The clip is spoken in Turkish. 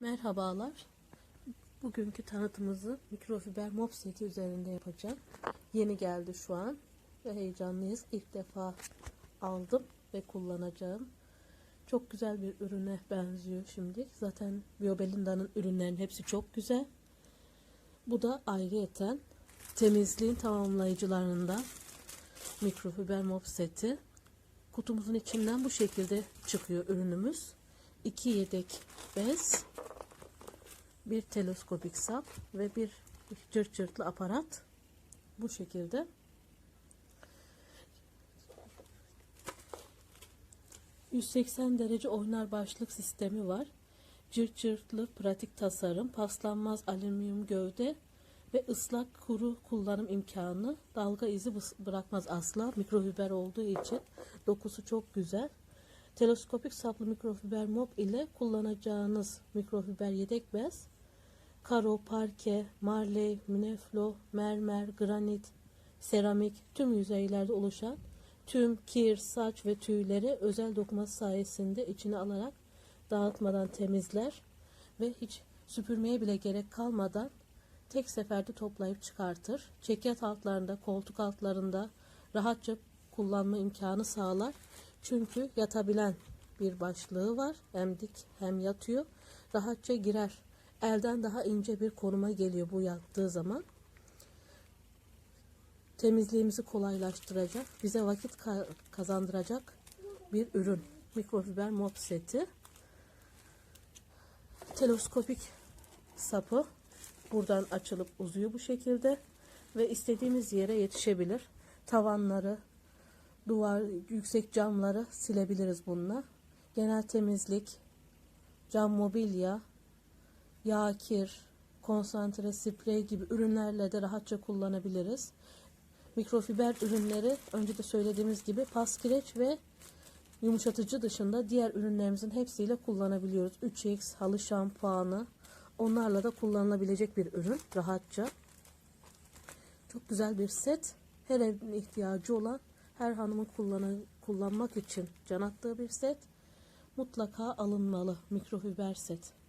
Merhabalar. Bugünkü tanıtımımızı mikrofiber mop seti üzerinde yapacağım. Yeni geldi şu an ve heyecanlıyız. İlk defa aldım ve kullanacağım. Çok güzel bir ürüne benziyor şimdi. Zaten Biobelinda'nın ürünlerinin hepsi çok güzel. Bu da ayrıyeten temizliğin tamamlayıcılarından mikrofiber mop seti. Kutumuzun içinden bu şekilde çıkıyor ürünümüz. İki yedek bez, bir teleskopik sap ve bir cırt cırtlı aparat bu şekilde. ...180 derece oynar başlık sistemi var. Cırt cırtlı pratik tasarım, paslanmaz alüminyum gövde ve ıslak kuru kullanım imkanı. Dalga izi bırakmaz asla. Mikrofiber olduğu için dokusu çok güzel. Teleskopik saplı mikrofiber mop ile kullanacağınız mikrofiber yedek bez karo, parke, marley, müneflo, mermer, granit, seramik tüm yüzeylerde oluşan tüm kir, saç ve tüyleri özel dokuması sayesinde içine alarak dağıtmadan temizler ve hiç süpürmeye bile gerek kalmadan tek seferde toplayıp çıkartır. Çekyat altlarında, koltuk altlarında rahatça kullanma imkanı sağlar. Çünkü yatabilen bir başlığı var. Hem dik hem yatıyor. Rahatça girer. Elden daha ince bir konuma geliyor bu yattığı zaman. Temizliğimizi kolaylaştıracak, bize vakit ka- kazandıracak bir ürün. Mikrofiber mop seti. Teleskopik sapı buradan açılıp uzuyor bu şekilde ve istediğimiz yere yetişebilir. Tavanları, duvar, yüksek camları silebiliriz bununla. Genel temizlik, cam mobilya, yağ kir, konsantre sprey gibi ürünlerle de rahatça kullanabiliriz. Mikrofiber ürünleri önce de söylediğimiz gibi pas kireç ve yumuşatıcı dışında diğer ürünlerimizin hepsiyle kullanabiliyoruz. 3x halı şampuanı onlarla da kullanılabilecek bir ürün rahatça. Çok güzel bir set. Her evin ihtiyacı olan her hanımın kullanı, kullanmak için can attığı bir set. Mutlaka alınmalı mikrofiber set.